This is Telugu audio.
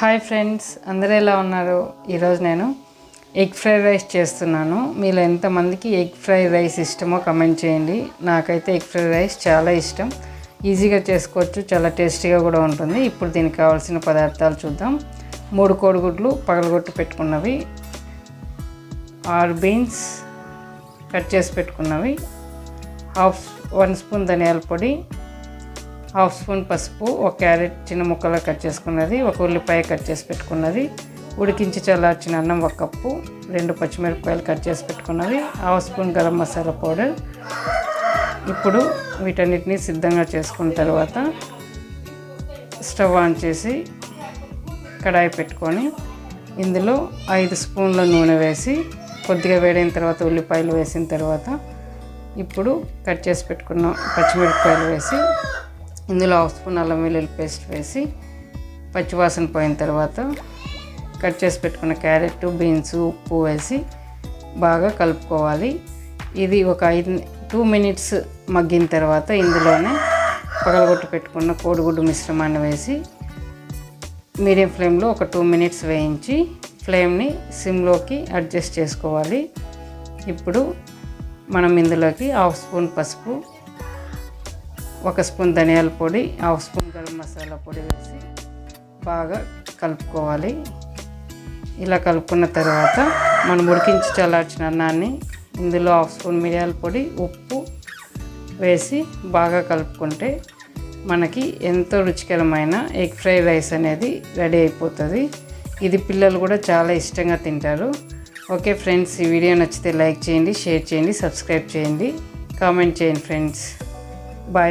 హాయ్ ఫ్రెండ్స్ అందరూ ఎలా ఉన్నారు? ఈరోజు నేను ఎగ్ ఫ్రైడ్ రైస్ చేస్తున్నాను. మీలో ఎంతమందికి ఎగ్ ఫ్రైడ్ రైస్ ఇష్టమో కమెంట్ చేయండి. నాకైతే ఎగ్ ఫ్రైడ్ రైస్ చాలా ఇష్టం. ఈజీగా చేసుకోవచ్చు చాలా టేస్టీగా కూడా ఉంటుంది. ఇప్పుడు దీనికి కావాల్సిన పదార్థాలు చూద్దాం. మూడు కోడిగుడ్లు పగలగొట్టి పెట్టుకున్నవి. ఆరు బీన్స్ కట్ చేసి పెట్టుకున్నవి. హాఫ్ వన్ స్పూన్ ధనియాల పొడి. హాఫ్ స్పూన్ పసుపు ఒక క్యారెట్ చిన్న ముక్కలు కట్ చేసుకున్నది ఒక ఉల్లిపాయ కట్ చేసి పెట్టుకున్నది ఉడికించి చల్లార్చిన అన్నం ఒక కప్పు రెండు పచ్చిమిరపకాయలు కట్ చేసి పెట్టుకున్నది half spoon garam masala powder. ఇప్పుడు వీటన్నిటిని సిద్ధంగా చేసుకున్న తర్వాత స్టవ్ ఆన్ చేసి కడాయి పెట్టుకొని ఇందులో ఐదు స్పూన్ల నూనె వేసి కొద్దిగా వేడైన తర్వాత ఉల్లిపాయలు వేసిన తర్వాత ఇప్పుడు కట్ చేసి పెట్టుకున్న పచ్చిమిరపకాయలు వేసి ఇందులో హాఫ్ స్పూన్ అల్లం వెల్లుల్లి పేస్ట్ వేసి పచ్చివాసన పోయిన తర్వాత కట్ చేసి పెట్టుకున్న క్యారెట్ బీన్స్ ఉప్పు వేసి బాగా కలుపుకోవాలి. ఇది ఒక ఐదు టూ మినిట్స్ మగ్గిన తర్వాత ఇందులోనే పగలగొట్టు పెట్టుకున్న కోడిగుడ్డు మిశ్రమాన్ని వేసి మీడియం ఫ్లేమ్లో ఒక టూ మినిట్స్ వేయించి ఫ్లేమ్ని సిమ్లోకి అడ్జస్ట్ చేసుకోవాలి. ఇప్పుడు మనం ఇందులోకి హాఫ్ స్పూన్ పసుపు ఒక స్పూన్ ధనియాల పొడి హాఫ్ స్పూన్ గరం మసాలా పొడి వేసి బాగా కలుపుకోవాలి. ఇలా కలుపుకున్న తర్వాత మనం ఉడికించి చల్లార్చిన అన్నాన్ని ఇందులో హాఫ్ స్పూన్ మిరియాల పొడి ఉప్పు వేసి బాగా కలుపుకుంటే మనకి ఎంతో రుచికరమైన ఎగ్ ఫ్రై రైస్ అనేది రెడీ అయిపోతుంది. ఇది పిల్లలు కూడా చాలా ఇష్టంగా తింటారు. ఓకే ఫ్రెండ్స్ ఈ వీడియో నచ్చితే లైక్ చేయండి షేర్ చేయండి సబ్స్క్రైబ్ చేయండి. కామెంట్ చేయండి ఫ్రెండ్స్. బాయ్.